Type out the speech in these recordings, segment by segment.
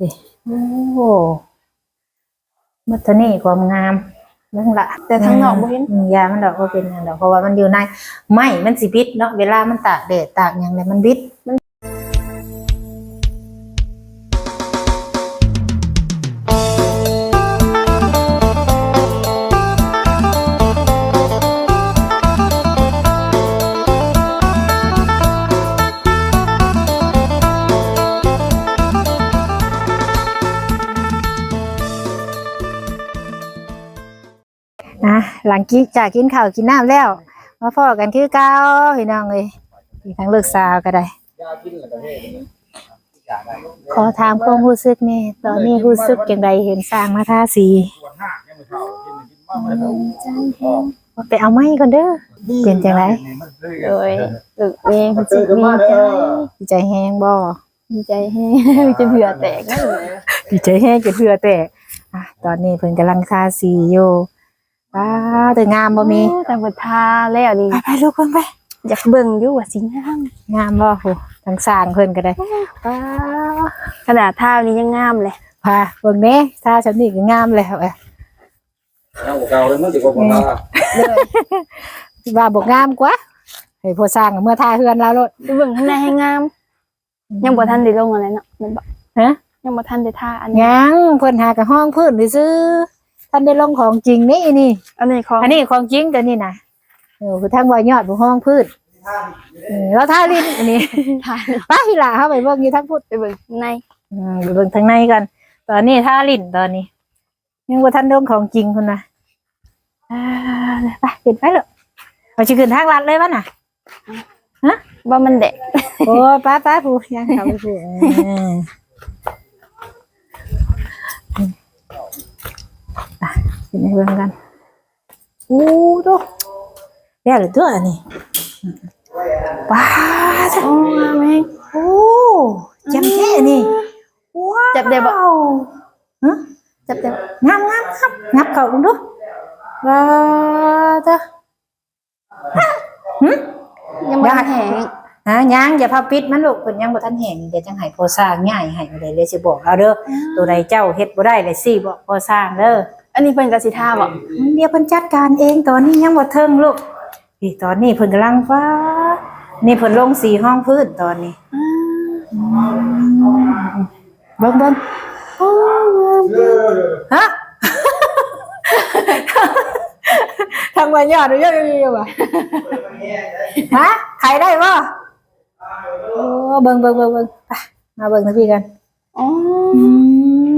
นี่โอ้มัทนี่ความงามเรื่องละแต่ทางนอกบ่เห็นอืมยามันดอกก็เป็นอันดอกเพราะว่ามันอยู่ในไม้มันสิบิดเนาะเวลามันตากแดดตากอย่างไรมันบิดมัน หลังกินจากกินข้าวกินน้ำแล้ว มาพอกันคือเก้าพี่น้องเลยมีทั้งเลิกสาวก็ได้ ขอถามความรู้สึกนี่ตอนนี้รู้สึกอย่างไรเห็นสร้างมาทาสีว่าไปเอาไม้ก่อนเด้อเปลี่ยนจังไรโดยตึกเองจิมีใจดีใจแห้งบ่มีใจแห้งจะเบื่อแตกนั่นเลยดีใจแห้งจนเพื่อแต่อะตอนนี้เพิ่นกำลังทาสีอยู่ ป้าแต่งามบ่มีแต่บททาแล้วนี่ไปไปลูกเพิ่นไปอยากเบิ่งอยู่ว่าสิงามงามบ่โหทั้งสร้างเพิ่นก็ได้ป้าขนาดท่านี้ยังงามเลยพาเบิ่งแหน่ถ้าฉันนี่ก็งามแล้วเอ้ยเอาเก่าเลยมันสิบ่พอมาว่าบ่งามกว่าให้ผู้สร้างเมื่อทาเฮือนแล้วโลดดูเบิ่งข้างในให้งาม ยังบ่ทันได้ลงอะไรเนาะแมันบ่ฮะยังบ่ทันได้ท่าอันนี้ยังเพิ่นหากับห้องพื้นซื่อ ท่านได้ลงของจริงนี่นี่ อันนี้ของอันนี้ของจริงตัวนี้นะเออคือทั้งว่ายอดบ่ห้องพื้นเออแล้วท่าลิ้นอันนี้ท่าไป้าหิล่ะเฮาไปเบิ่งอยู่ทั้งพุทธไปเบิ่งข้างในอืมไปเบิ่งทางในกัน ตอนนี้ท่าลิ้นตอนนี้ยังบ่ทันลงของจริงพุ่นน่ะอ่าไปขึ้นไปเลยเอาสิขึ้นทางลัดเลยวะน่ะว่ามันแดกโอ้ยป้าป้าผู้ยังเขาไปผู้ เออไปขึ้นไปเบิ่งกันอู้ดูแล้วหรือตัวอันนี้ป้าจ้ะโอ้งามแฮงโอ้จำแค่นี่ว้าวจับได้บ่ฮะจับได้บ่งามงามครับงับเขาดูดูว้าวจ้ะหึยังบ่ทันแห้งฮะยังอย่าพาปิดมันลูกเพิ่นยังบ่ทันแห้งเดี๋ยวจังให้พอสร้างง่ายให้บ่ได้เลยสิบอกเอาเด้อตัวใดเจ้าเฮ็ดบ่ได้เลยสิบอกพอสร้างเด้อ อันนี้เพิ่นก็สิท่าบ่อืมเดี๋ยวเพิ่นจัดการเองตอนนี้ยังบ่เทิงลูกนี่ตอนนี้เพิ่นกำลังฟ้า นี่เพิ่นลงสีห้องพื้นตอนนี้เบิ่งเบิ่งโอ้ฮะทางวันยอดหรือยอดรีวะฮะขายได้ป่ะโอ้เบิ่งเบิ่งเบิ่งเบิ่งไปมาเบิ่งทังพี่กันอ๋ออื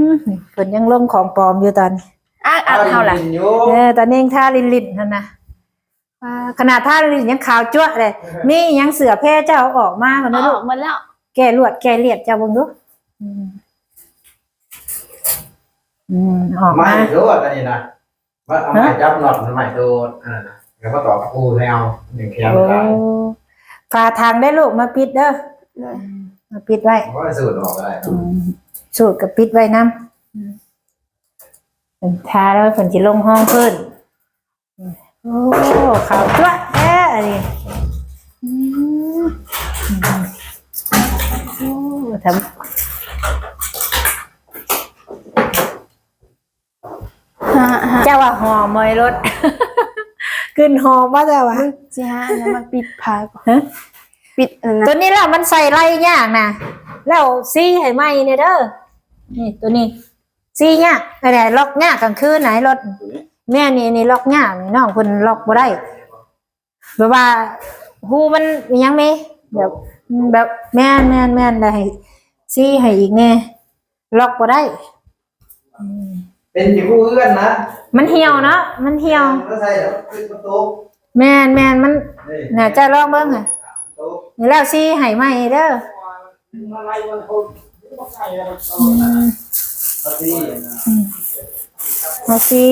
มเพิ่นยังลงของปลอมอยู่ตอนนี้ อะอะเท่าล่ะเออตอนนี้ยังท่าลินลินนั่นนะอ่าขนาดท่าลินลินยังขาวจ้วะเลยมียังเสือแพร่เจ้าเอาออกมาก่อนนะอลูอกกหมดแล้ว แกลวดแกเลียดเจ้าเบิ่งดูอืมอืมออกไม่มาโดดอันนี้นะว่าเอาไม้จับน็อตมันใหม่โดดอันนั้นนะแล้วก็ต่อกับปูแนวหนึ่งแคมโอ้กลางฝาทางได้ลูกมาปิดเด้อเลยมาปิดไว้ผมก็สูดออกได้อืมสูตรกับปิดไว้น้ำ เป็นทาแล้วฝนจะลงห้องเพิ่นโอ้ขาวจ้วะแท้อันนี้อืมโอ้ทฮะฮะำเจ้าว่าหอมอยรถขึ้นหอมว่าเจ้าว่าสิฮะอันนั้นมันปิดพาก่อนฮะปิดอันนั้นตัวนี้แหละมันใส่ไรยากนะแล้วซีให้ไหมเนี่ยเด้อนี่ตัวนี้ ซีเนี่ยอะไรล็อกเนี่ยกลางคืนไหนรถแม่นี่นี่ล็อกยากนี่น้องคนล็อกบ่ได้แบบว่าหูมันมีหยังไหมแบบแบบแม่นแม่นแม่นได้ซี่ให้อีกแน่ล็อกบ่ได้ เป็นจิ๋วเอื้อนนะมันเหี่ยวเนาะมันเหี่ยวก็ใส่แล้วขึ้นประตูแม่นแม่นมันนี่น่ะจะลองเบิ่งค่ะประตูนี่แล้วซี่ให้ใหม่เด้อ ประตูเอาซี่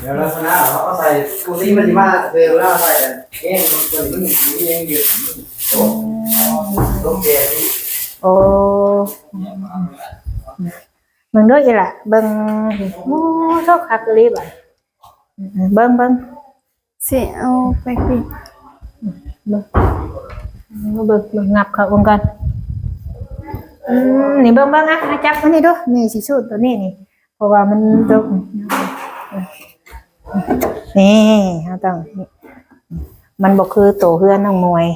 เดี๋ยวลักษณะเขาก็ใส่กูซี่มันจะมาเวลาใส่กันเองมันจะมันมีเองอยู่โอ้โหเดียวที่โอ้มึงด้วยอีหล่ะเบิ่งโอ้โชคคักอีหลีบ่ะเบิ่งเบิ่งสิเอาไปปิดเบิ่งเบิ่งเบิ่งงับเขาวงกัน อืมนี่เบิ่งเบิ่งอะอะจับมานี่ดูนี่สิสูตรตัวนี้นี่ เพราะว่ามันตกนี่เฮาต้องนี่มันบ่คือโตเฮือนน้องมวย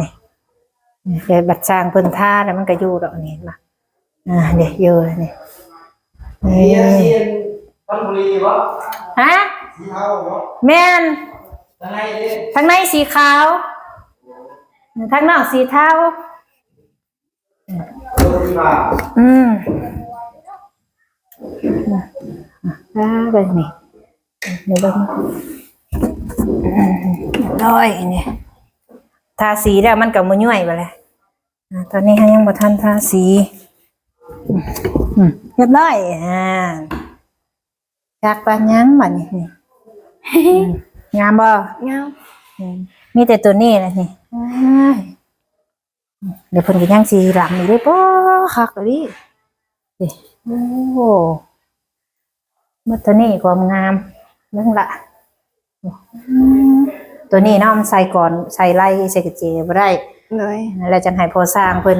นี่เดี๋ยวบัดสร้างเพิ่นท่าแล้วมันก็อยู่ดอกนี่เห็นบ่อ่าเดี๋ยวอยู่นี่นี่เรียนเรียนพันบุรีวะฮะสีเทาเนาะแม่นทางไหนเด้ทางในสีขาวทางนอกสีเทารถที่มา อืมอ่าไปนี่เดี๋ยวเบิ่งร้อยนี่ทาสีแล้วมันก็บ่ย่อยไปเลยอ่าตอนนี้ยังบ่ทันทาสีอืมเรียบร้อยอ่าจากปานยังบัดนี้นี่อืมงามบ่งามอืมมีแต่ตัวนี้แหละนี่อ้าย เดี๋ยวเพิ่นก็ยังสีหลังนี่เด้ป้อคักเลยดิเด้โอ้มาตัวนี้ความงามเรื่องละอืมตัวนี้เนาะมันใส่ก่อนใส่ไล่ใส่กระเจบ่ได้เลยแล้วจังให้พอสร้างเพิ่น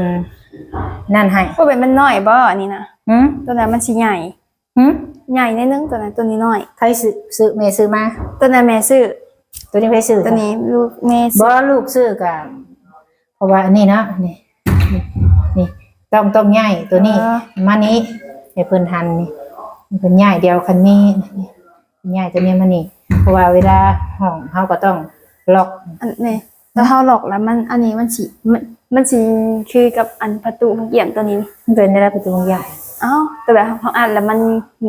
นั่นให้บ่เป็นมันน้อยบ่อันนี้นะหึตัวนั้นมันสิใหญ่หึใหญ่นิดนึงตัวนั้นตัวนี้น้อยใครซื้อซื้อแม่ซื้อมา ตัวนั้นแม่ซื้อตัวนี้ใครซื้อตัวนี้ลูกแม่ซื้บ่อลูกซื้อกับ เพราะว่าอันนี้นะนี่นี่นี่ต้องต้องใหญ่ตัวนี้ มานี้ให้เพิ่นหันนี่เพิ่นใหญ่เดียวคันนี้นี่ใหญ่ตัวนี้มานี่เพราะว่าเวลาห้องเฮาก็ต้องล็อกอันนี้แล้วเฮาหลอกแล้วมันอันนี้มันสิมันมันสิคือกับอันประตูเกี่ยมตัวนี้มันเป็นได้ประตูใหญ่เอ้าแต่แบบเฮาอ่านแล้วมัน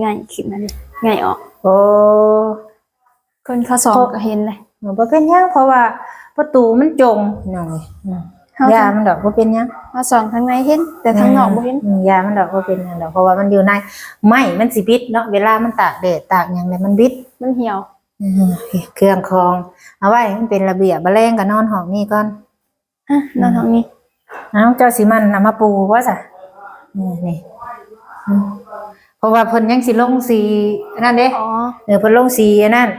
ง่ายขึ้นนั่นนี่ง่ายออกโอ้คนเขาสอนก็เห็นเลยมันบ่เป็นหยังเพราะว่าประตูมันจงหน่อยอืม เฮายามันดอกบ่เป็นหยังเฮาสอนข้างในเห็น แต่ข้างนอกบ่เห็นมยามันดอกบ่เป็นหยังดอกเพราะว่ามันอยู่ในไม้มันสิบิดเนาะเวลามันตากแดดตากหยังแล้วมันบิดมันเหี่ยวอืมเครื่องคอง เอาไว้ให้มันเป็นระเบียบแมลงก็นอนห้องนี่ก่อนฮะนอนทางนี้เอาเจ้าสิมันนำมาปูว่าซะนี่นี่อืมเพราะว่าเพิ่นยังสิลงสีอันนั่นเด้อ๋อเออเพิ่นลงสีอันนั้น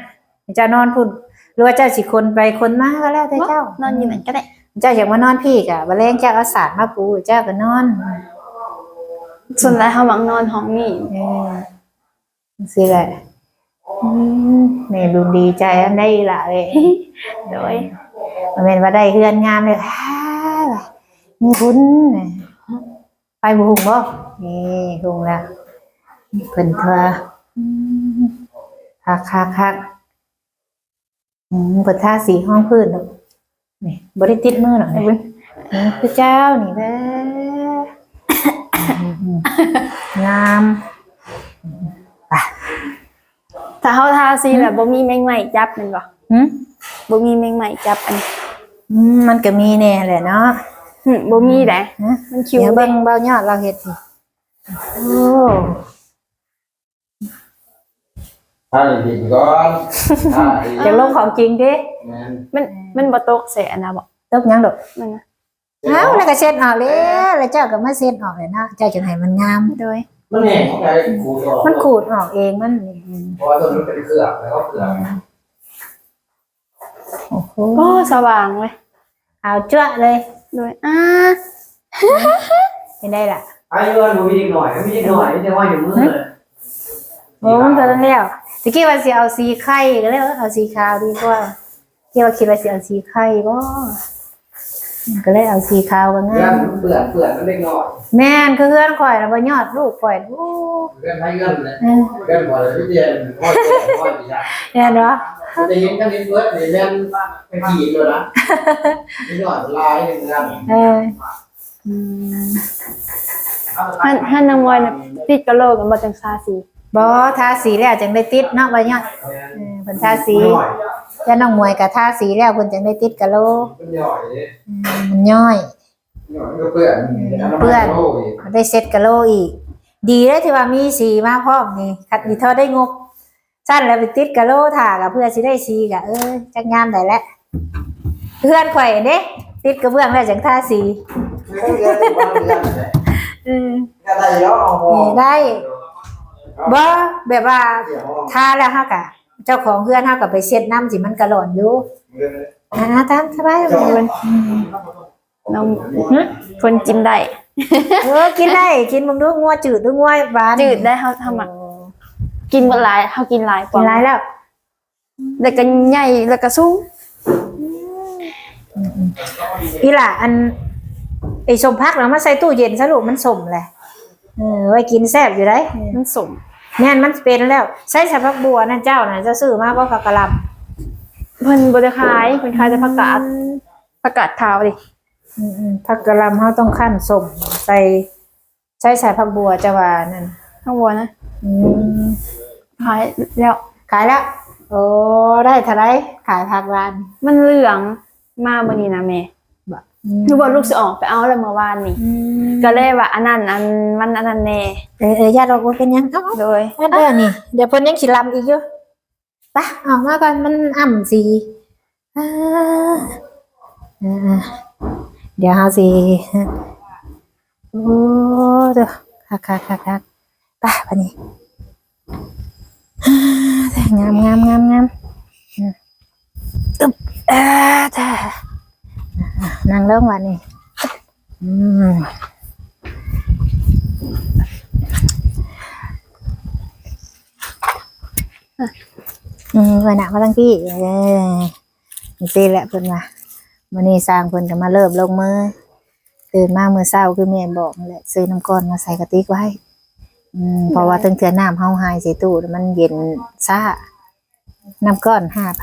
เจ้านอนพุ่นหรือว่าเจ้าสิคนไปคนมาก็แล้วแต่เจ้า นอนอยู่ไหนก็ได้ เจ้าอยากมานอนพี่กะแมลงเจ้าเอาสาดมาปูเจ้าก็นอนส่วนหลายเฮาหวังนอนห้องนี้เออสิแหละอืมแม่ดูดีใจอันได้ละเว้ยโดยมันเป็นว่าได้เฮือนงามเลยฮ่ามีบุญน่ะไปบุหุงบ่นี่หุงแล้วเพิ่นเถอะอืมคักคักคักอืมเปิดท่าสีห้องพื้นเนาะ นี่บริติดมือหน่อยนี่คือเจ้านี่แหละอืมอืมงามถ้าเฮาทาสีแบบบ่มีแมงไหม้จับแม่นบ่หืมบ่มีแมงไหม้จับอันนี้อืมมันก็มีแน่แหละเนาะหึบ่มีแหละ ฮะมันคิวเดี๋ยวเบิ่งเบายอดเราเฮ็ดสิ โอ้ ถ้าดีก่อนถ้าดีจะลงของจริงดิแม่นมันมันบ่ตกใส่อันน่ะบ่ตกหยังดอกมันนะเอ้าแล้วก็เช็ดออกแล้วแล้วเจ้าก็มาเช็ดออกเลยเนาะเจ้าจึงให้มันงาม โดยมันแห้งของใครขูดออกมันขูดออกเองมันอืมเพราะว่าตัวนี้เป็นเครื่องแล้วก็เครื่องโอ้โหโอ้สว่างเลยเอาจ้วะเลยโดยอ่าเป็นได้ล่ะไอ้เงินมีอีกหน่อยมีอีกหน่อยไม่ใช่ว่าอยู่มือเลยโอ้มันก็แล้ว ตะกี้ว่าสิเอาสีไข่ก็เลยเอาสีขาวดีกว่าเกี่ว่าคิดว่าสิเอาสีไข่บ่ก็เลยเอาสีขาวก็เพื่งาอนมเพื่อนเพื่อนเล็กน้อยแม่นคือเฮือนข่อยแล้วบ่ยอดลูกข่อยโอ้เพื่อนให้เงินเลยเออเพื่อนบอกเลยพี่เจนพ่อเจนพ่อจีจ้าแม่นบ่จะเห็นกันนิดเบิร์ดในเล่นเป็นขีดเลยนะนี่หน่อยลายหนึ่งกันเออหันหันนางมอยน่ะติดกะโหลกกันบ่จังซาสี บ่ทาสีแล้วจังได้ติดเนาะบ่ยอดเออเพิ่นทาสีแล้วน้องมวยก็ทาสีแล้วเพิ่นจังได้ติดกะโหลเป็นหน่อยอืมมันย่อยหน่อยก็เพื่อนได้เซ็ตกะโหลอีก ดีเลยที่ว่ามีสีมาพร้อมนี่คัดนี่เท่าได้งบสั้นแล้วไปติดกะโหลถ่ากับเพื่อสิได้สีกะเออจักงามได้แหละเพื่อนข่อยเด้ติดกระเบื้องแล้วจังทาสีไม่ต้องเยอะไม่ต้องเยอะเลยอืมก็ได้แล้วเอาพอนี่ได้ บ่แบบว่าทาแล้วเฮากะเจ้าของเพื่อนเฮาก็ไปเช็ดน้ำสิมันกระหล่อนอยู่อ่าตามสบายเลยน้องเพิ่นจิ้มได้เออกินได้กินมึงดูงัวจืดดูงัวหวานจืดได้เฮาทำอะโอ้กินบ่หลายเฮากินหลายกินไรแล้วแล้วก็ใหญ่แล้วก็สูงอีหล่ะอันไอ้สมพักเรามาใส่ตู้เย็นซะลูกมันสมแหละเออไว้กินแซ่บอยู่ได้มันสม แม่นมันเป็นแล้วใส่สะพักบัวนั่นเจ้าน่ะจะซื้อมาบ่ผักกะหล่ำเพิ่นบ่ได้ขายเพิ่นขายแต่ผักกาดผักกาดขาวดิอืมอืมผักกะหล่ำเฮาต้องคั่นสมใส่ใส่สายผักบัวจะว่านั่นข้างบนนะอืมขายแล้ว ขายแล้วโอ้ได้เท่าไรขายผักร้าน มันเหลืองมามื้อนี้นะแม่ คือว่าลูกสิออกไปเอาแล้วเมื่อวานนี่ก็เลยว่าอันนั้นอันมันอันนั้นแน่เออเออญาติเราเป็นหยังเอ้าโดยเอาเด้อนี่เดี๋ยวเพิ่นยังสิลำอีกอยู่ไปะออกมาก่อนมันอ่ำสิอ่าอ่าเดี๋ยวเฮาสิโอ้เด้อคักคักคักคักไปปะนี่อ่าแต่งามงามงามงามอืมอึ๊บอ่าแต่อะ นั่งเริ่มวันนี้อืมอืมเพิ่นน่ะมาตั้งพี่เออนี่สิแหละเพิ่นว่ามื้อนี้สร้างเพิ่นก็มาเริ่มลงมือตื่นมาเมื้อเช้าคือแม่บอกแหละซื้อน้ำก้อนมาใส่กระติกไว้อืมเพราะว่าตั้งแต่น้ำเฮาหายใส่ตู้แล้วมันเย็นซ่าน้ำก้อน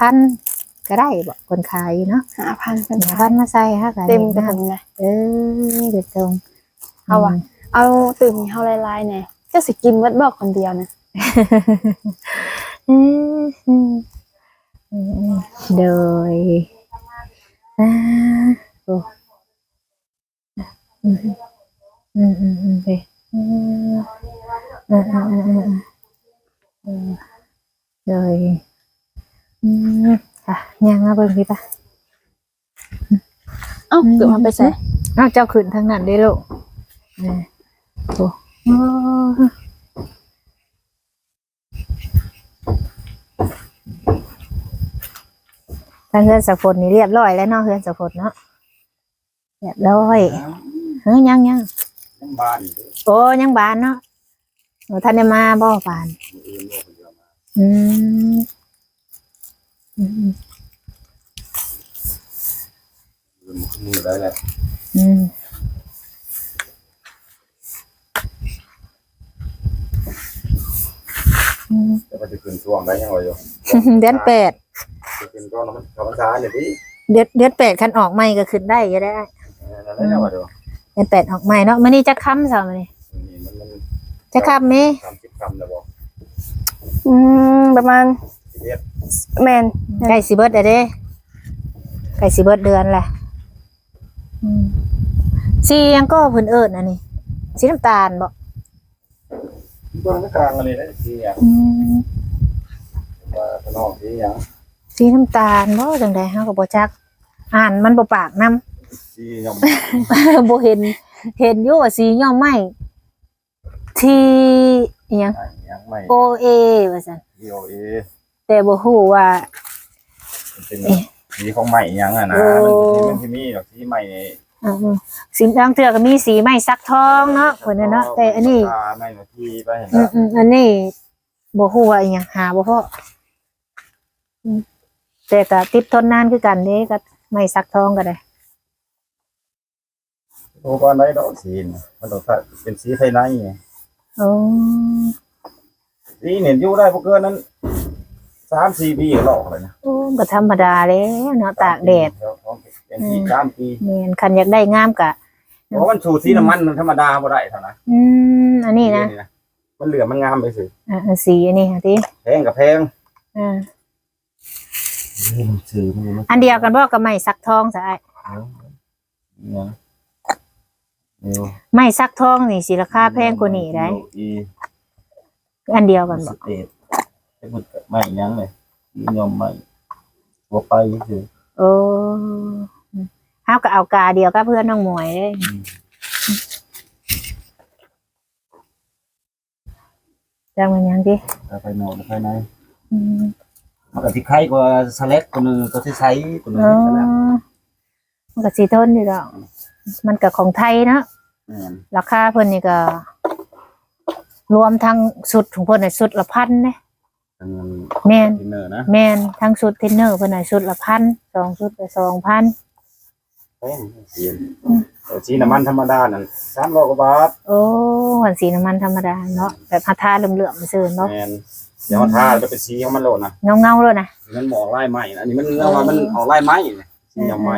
5,000 ก็ได้บ่คนขายอยู่เนาะ5,000เพิ่นขาย5,000มาใส่ฮะก็เต็มกระถุงเลยเออเด็ดตรงเอาว่ะเอาตื่นเฮาลายๆแน่เจ้าสิกินเบิดบอกคนเดียวนะอืมอืมอืมโดยอ่าโอ้อืมอืมอืมอืมไปอืมอืมอืมอืมอืมอืมโดยอืม ค่ะยังมาเบิ่งพี่ปะเอ้าเกิดมาไปใส่อ้าวเจ้าขึ้นทางนั้นได้ลูกเออโอ้โอ้ทางเฮือนสะพดนี่เรียบร้อยแล้วเนาะเฮือนสะพดเนาะเรียบร้อยเฮ้ยยังยังยังบ้านอยู่โอ้ยังบานเนาะโอ้ท่านได้มาบ่บานอืมอื มือได้แหละอืมแต่ก็จะขึ้นช่วงได้ยังไงอยู่เดือนแปดจะขึ้นก็มันเขาภาษาเนี่ยพี่เดือนเดือนแปดคันออกใหม่ก็ขึ้นได้ก็ได้นั่นแหละยังไงอยู่เดือนแปดออกใหม่เนาะมื้อนี้จะค้ำซะมื้อนี้นี่มันมันจะค้ำมั้ยสามสิบคำแล้วบอกอืมประมาณ แม่นใกล้สิเบิดแล้วเด้ใกล้สิเบิดเดือนแหละอืมสีหยังก็เพิ่นเอิ้นอันนี้สีน้ำตาลบ่ตัวนักกลางอะไรได้ที่อย่างอืมว่าขนมที่อย่างสีน้ำตาลบ่จังได๋เฮาก็บ่จัก อ่านมันบ่ปากนำที่ยอมบ่เห็น เห็นอยู่ว่าสีย่อมไม้ที่อิหยังยังไม่ O A ว่าซั่นที่โอเอ แต่บ่ฮู้ว่าเป็นสีของใหม่ยังอะนะ มันที่มีดอกที่ใหม่อือๆสีบางเทื่อก็มีสีไม้สักทองเนาะเพิ่นน่ะเนาะแต่อันนี้ไม่นาทีไปเห็นอืแล้วมอืมอันนี้บ่ฮู้ว่าอีหยังหาบ่พออืมแต่ก็ติดทนนานคือกันเด้ก็ไม้สักทองก็ได้ โอ้ก้อนได้ดอกสีมันต้องเป็นสีไทยในโอ้ สีเนี่ยอยู่ได้พวกเกินนั้น สามสี่ปีหลอกเลยนะโอ้บ่ธรรมดาแล้วเนาะตากแดดเป็นสีสามปีแม่นคันอยากได้งามก็เพราะมันสูตรสีน้ำมันมันธรรมดาบ่ได้เท่านะอืมอันนี้นะมันเหลือมันงามไปสิอ่าสีอันนี้ค่ะติแพงกับแพงอ่าซื้อมันอันเดียวกันบ่กับไม้สักทองซะอ้ายเนี่ยนิวไม้สักทองนี่สิราคาแพงกว่านี้ได้อีอันเดียวกันสบ่ เตทไอ้บุตรไม่ยังเลยยอมไม่บัวไปคือโอ้เฮาก็เอากาเดียวกับเพื่อนน้องหมวยเด้ จังมันหยังติไปนอนภายในอืมมันก็ที่ไข่กว่าสเล็กตัวนึงตัวที่ใช้ตัวนึงอ๋อนะมันก็สีทนอยู่ดอกมันก็ของไทยเนาะ แม่นราคาเพิ่นนี่ก็ รวมทั้งสุดของเพิ่นน่ะสุดละพันเด้ ทางเงินแม่นดินเนอร์นะแม่นทั้งสุดเทรนเนอร์เพิ่นน่ะสุดละพันสองสุดก็สองพันแพงเสียนแต่สีน้ำมันธรรมดานั่น300กว่าบาทโอ้หันสีน้ำมันธรรมดาเนาะแบบหาทาเหลื่อมๆซื่อเนาะแม่นเดี๋ยวทาจะเป็นสีของมันโลดนะเงาๆเลยนะมันหมออกลายไหม้นะอันนี้มันเงาว่ามันออกลายไหม้เนี่ยสีดำไหม้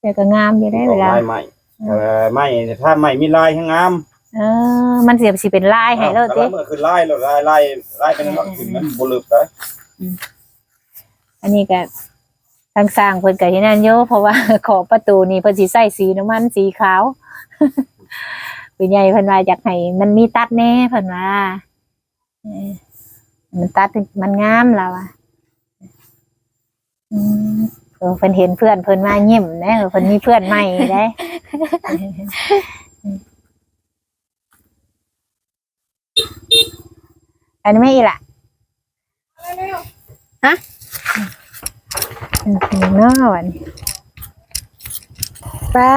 แต่ก็งามอยู่ได้อเวอกลาลายไหม้เอ่อไหม้ถ้าไหม้มีลายให้งาม เออ มันเสียสิเป็นลายให้เลยแต่ติละมื่อคือลายแล้วลายลายลายเป็นขึ้นมันบ่ลึกได้อันนี้ก็ทางสร้างเพิ่นก็เฮ็ดนั่นอยู่เพราะว่า ขอบประตูนี่เพิ่นสิใส่สีน้ำมันสีขาว ผู้ใหญ่เพิ่นว่าอยากให้มันมีตัดแน่เพิ่นว่าเออมันตัดมันงามแล้วอะอืมเออเพิ่นเห็นเพื่อนเพิ่นมายิ้มนะเออเพิ่นมีเพื่อนใหม่ได้ อันนี้ไม่อีกล่ะฮะอืมเนาะวันนี้ป้า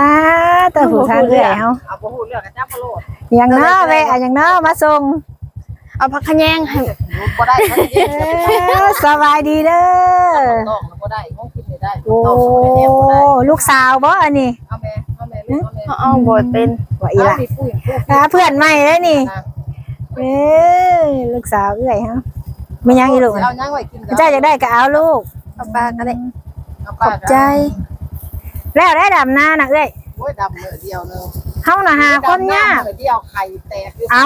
ตาผู้ทางเรื่อยเฮาเอาบ่ฮู้เรื่องกันจับพะโลดอย่างเนาะแม่อะอย่างเนาะมาส่งเอาผักขะแยงให้รู้บ่ได้มันเย็นเอ้อสบายดีเด้อต้องบ่ได้มองกินไม่ได้โอ้ต้องไม่แนวบ่ได้ลูกสาวบ่อันนี้เอาแม่เอาแม่ลูกเอาแม่เอาเอาบ่เป็นว่าอีหล่ะมีผู้หญิงผู้อ่าเพื่อนใหม่เลยนี่ เอ้ยลูกสาวเอื้อยเฮาไม่ยังอีลูกเอายังไว้กินเจ้าอยากได้ก็เอาลูกเอาปลาก็ได้ขอบใจ แล้วได้ดำนาน่ะเอ้ยโอ้ยดำเลยเดียวนึงเฮาน่ะหาคนยากเดียวไข่แตกเอา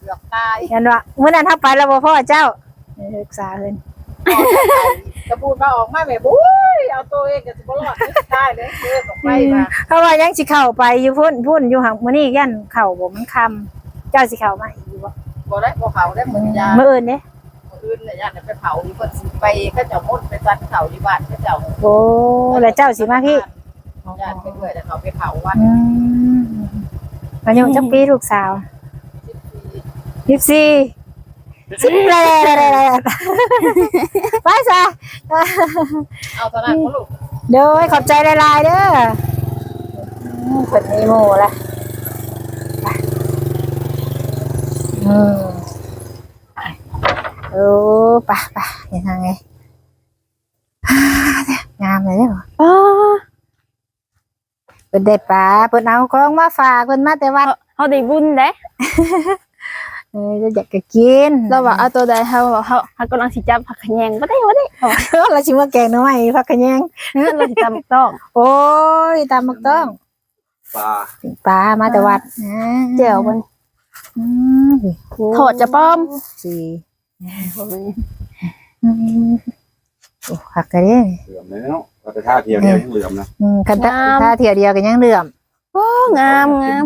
เกือบตายเห็นว่ามื้อนั้นเฮาไปแล้วบ่พ่อเจ้าเออลูกสาวเพิ่นจะพูดมาออกมาแม่บุ้ยเอาตัวเองก็สิบ่รอดตายเลยเออตกไปมาเพราะว่ายังสิเข้าไปอยู่พุ่นพุ่นอยู่หักมื้อนี้ยันเข้าบ่มันค่ำเจ้าสิเข้ามาอีกอยู่ บ่บ่ได้บ่เขาได้เหมือนยามื้ออื่นเด้อื่นน่ะญาติไปเผาอยู่เพิ่นสิไปเขาเจ้ามดไปซัดเขาที่บ้านเขาเจ้าโอ้แล้วเจ้าสิมาพี่ญาติไปด้วยแต่เขาไปเผาวัดอืมอายุจักปีลูกสาวสิบสี่14สิบแปดไปซะเอาตอนนั้นลูกเด้อขอบใจหลายๆเด้ออืมเปิดมีโมละไป อืมโอ้ปะปะยังไงฮ่างามเลยเด้ออ๋อเพิ่นได้ปลาเพิ่นเอาของมาฝากเพิ่นมาแต่วัดเฮาได้บุญเด้เอออยากจะกินเราว่าเอาตัวใดเฮาว่าเฮาเฮากำลังสิจับผักขะแยงบ่ได้บ่ได้เอาว่าเออเราชิมว่าแกงหน่อไม้ผักกระแยงเออเราสิตำต้อง โอ้ยตามมักต้องปลาปลามาแต่วัดเจียวมัน อืมโทษจะป้อมสี่อืมโอ้หักกระเด้เหลื่อมเลยเนาะเราไปท่าเทียวเดียวยังเหลื่อมนะอืมคันตะถ้าเที่ยวเดียวกันยังเหลื่อมโอ้งามงาม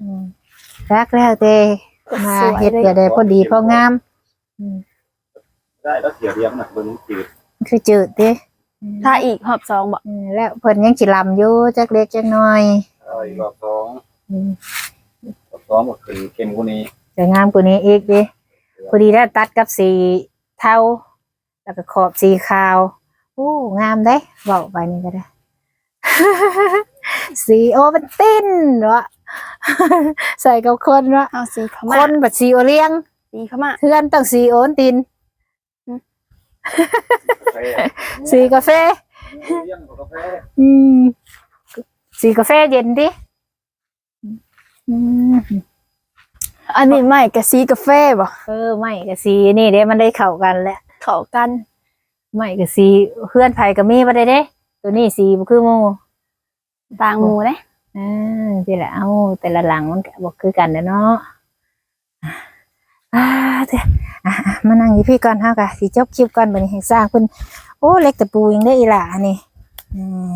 อืมรักแล้วเตมาเฮ็ดเดี๋ยวได้พอดีพองามได้แล้วเทียวเดียวน่ะเบิ่งจืดคือจืดเด้ถ้าอีกรอบสองบ่อืมแล้วเพิ่นยังสิลำอยู่จักเล็กจักน้อยเอาอีกรอบสอง อืมรอบสองก็ขึ้นเข้มกว่านี้จะงามกว่านี้อีกเด้พอดีแล้วตัดกับสีเทาแล้วก็ขอบสีขาวโอ้งามเด้เว้าไปนี่ก็ได้ สีโอเป็นติ้นเนาะใส่กับคนเนาะเอาสีพคม่านบัดสีโอเลี้ยงสีพม่าเพื่อนต้องสีโอนตินกาแฟสีกาแฟเลี้ยงกาแฟอืมสีกาแฟเย็นดิ อืมอันนี้ไม่กะสีกาแฟบ่เออไม่กับสีนี่เด้มันได้เข้ากันแหละเข้ากันไม่กับสีเพื่อนไผก็มีบ่ได้เด้ ตัวนี้สีบ่คือหมู่ต่างหมู่เด้อ่าสิแหละเอาแต่ละหลังมันก็บ่คือกันแหล้วเนาะอ่าเด้ออะอะมานั่งอยู่พี่ก่อนเฮากะสิจบคลิปก่อนบัดนี้ให้สร้างเพิ่นโอ้เล็กตะปูยังได้อีหล่านี่อืม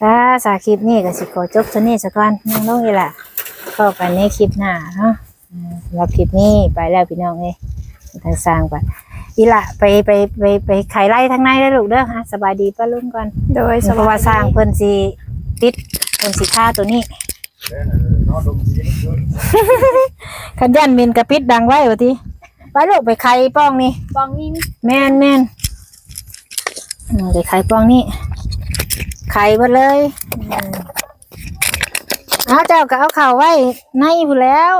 ถ้าสาคลิปนี้ก็สิขอจบเท่านี้ซะก่อนน้องน้องอีหล่ะ พบกันในคลิปหน้าเนาะอืมสำหรับคลิปนี้ไปแล้วพี่น้องเอ้ยทางสร้างก่อนอีหล่ะไปไปไปไปไขไล่ทางในเด้อลูกเด้อฮะสบายดีป้าลุงก่อน โดยสเพราะว่าสร้างเพิ่นสิติดเพิ่นสิค่าตัวนี้เนาะดมสีเกินคันยันเมนกระปิดดังไว้ว่าติไปลูกไปไข่ป้องนี่ บองนี่แม่นแม่นอืมไปไข่ป้องนี่ไข่หมดเลยอืม เอาเจ้าก็เอาเข่าไว้ในพูนแล้ว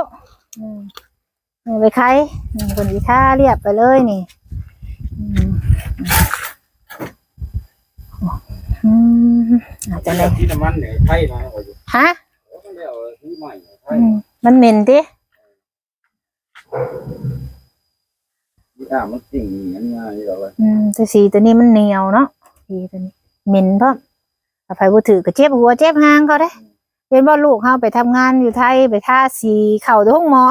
อืมนี่ไปใครคนอีท่าเรียบไปเลยนี่อืมอืมอาจจะได้ที่น้ำมันเนี่ยไทยนะว่าอยู่ฮะก็แล้วที่ใหม่ไทอืยมมันเหม็นติที่อ่ามันจริงงั้นง่ายแล้วเลยอืมแต่สีตัวนี้มันเหนียวเนาะสีตัวนี้เหม็นเพราะถ้าไผบ่ถือก็เจ็บหัวเจ็บหางเขาได้ เห็นว่าลูกเฮาไปทำงานอยู่ไทยไปท่าสีเข่าที่ห้องหมอ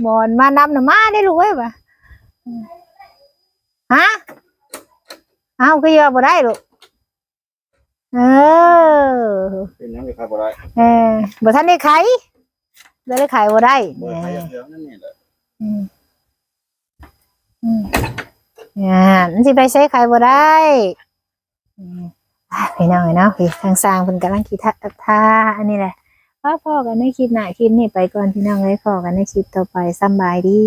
หมอนมานำน่ะมาได้ลูกเอ้ยบ่ะอืมฮะเอ้าก็ยอบ่ได้ลูกเออเป็นยังไงครับบ่ได้เออบ่ทันได้ไขบ่ได้ไขบ่ได้บ่แหไทยมเรื่องนั่นนี่แหละอืมอืมอ่ามันสิไปใช้ไขบ่ได้อืมอะ พี่น้องเอ้ยเนาะพี่ทางสร้างเพิ่นกำลังคิดท่าอันนี้แหละพ่อกันในคลิปหน้าคลิปนี้ไปก่อนพี่น้องเลยพ่อกันในคลิปต่อไปสบายดี